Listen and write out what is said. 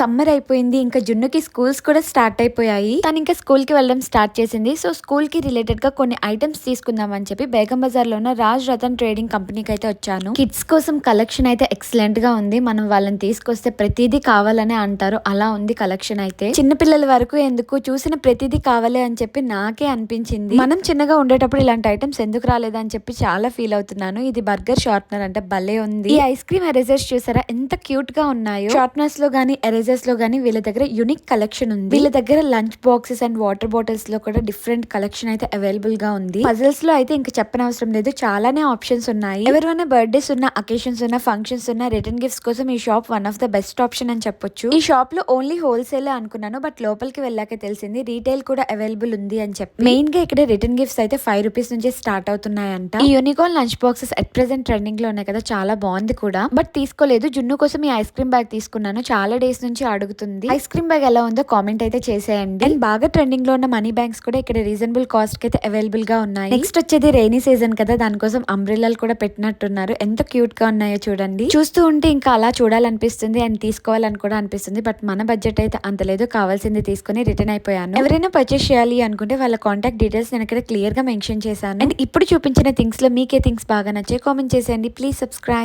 Summer అయిపోయింది ఇంకా జున్నుకి schools కూడా స్టార్ట్ అయిపోయాయి. తను ఇంకా స్కూల్కి వెళ్ళడం స్టార్ట్ చేసింది. సో స్కూల్కి రిలేటెడ్గా కొన్ని ఐటమ్స్ తీసుకుందాం అని చెప్పి బేగం బజార్లో ఉన్న రాజ్ రతన్ ట్రేడింగ్ కంపెనీకి అయితే వచ్చాను. కిడ్స్ కోసం కలెక్షన్ అయితే ఎక్సలెంట్గా ఉంది. మనం వాళ్ళని తీసుకొస్తే ప్రతిదీ కావాలనే అంటారు. అలా ఉంది కలెక్షన్ అయితే. చిన్నపిల్లల వరకు ఎందుకు చూసిన ప్రతిదీ కావాలి అని చెప్పి నాకే అనిపించింది. మనం చిన్నగా ఉండేటప్పుడు ఇలాంటి ఐటమ్స్ ఎందుకు రాలేదని చెప్పి చాలా ఫీల్ అవుతున్నాను. ఇది బర్గర్ షార్ప్నర్ అంటే భలే ఉంది. ఈ ఐస్ క్రీమ్ ఎరేజర్స్ చూసారా? ఎంత క్యూట్గా ఉన్నాయో. షార్ప్నర్స్లో గానీ ఎరేజర్ లో గానీ వీళ్ళ దగ్గర యునిక్ కలెక్షన్ ఉంది. వీళ్ళ దగ్గర లంచ్ బాక్సెస్ అండ్ వాటర్ బాటిల్స్లో కూడా డిఫరెంట్ కలెక్షన్ అయితే అవైలబుల్గా ఉంది. పజిల్స్లో అయితే ఇంకా చెప్పనవసరం లేదు. చాలానే ఆప్షన్స్ ఉన్నాయి. ఎవరైనా బర్త్డేస్ ఉన్న అకేషన్స్ ఉన్న ఫంక్షన్స్ ఉన్న రిటర్న్ గిఫ్ట్స్ కోసం ఈ shop one of the best option అని చెప్పొచ్చు. ఈ షాప్లో ఓన్లీ హోల్సేల్ అనుకున్నాను బట్ లోపలికి వెళ్ళాక తెలిసింది రీటైల్ కూడా అవైలబుల్ ఉంది అని చెప్పి. మెయిన్గా ఇక్కడ రిటర్న్ గిఫ్ట్స్ అయితే ఫైవ్ రూపీస్ నుంచి స్టార్ట్ అవుతున్నాయంట. ఈ unicorn lunch boxes at present ట్రెండింగ్లో ఉన్నాయి కదా చాలా బాగుంది కూడా. బట్ తీసుకోలేదు. జున్ను కోసం ఈ ఐస్ క్రీమ్ బ్యాగ్ తీసుకున్నాను. చాలా డేస్ నుంచి అడుగుతుంది. ఐస్ క్రీమ్ బ్యాగ్ ఎలా ఉందో కామెంట్ అయితే చేసేయండి. అండ్ బాగా ట్రెండింగ్లో ఉన్న మనీ బ్యాంక్స్ కూడా ఇక్కడ రీజనబుల్ కాస్ట్కి అయితే అవైలబుల్గా ఉన్నాయి. నెక్స్ట్ వచ్చేది రైనీ సీజన్ కదా దానికోసం అంబ్రిల్లాలు కూడా పెట్టినట్టున్నారు. ఎంత క్యూట్గా ఉన్నాయో చూడండి. చూస్తూ ఉంటే ఇంకా అలా చూడాలనిపిస్తుంది అండ్ తీసుకోవాలని కూడా అనిపిస్తుంది. బట్ మన బడ్జెట్ అయితే అంత లేదు కావాల్సింది తీసుకుని రిటర్న్ అయిపోయాను. ఎవరైనా పర్చేస్ చేయాలి అనుకుంటే వాళ్ళ కాంటాక్ట్ డీటెయిల్స్ నేను ఇక్కడ క్లియర్గా మెన్షన్ చేశాను. అండ్ ఇప్పుడు చూపించిన థింగ్స్లో మీకే థింగ్స్ బాగా నచ్చాయి. కామెంట్ చేసేయండి. Please subscribe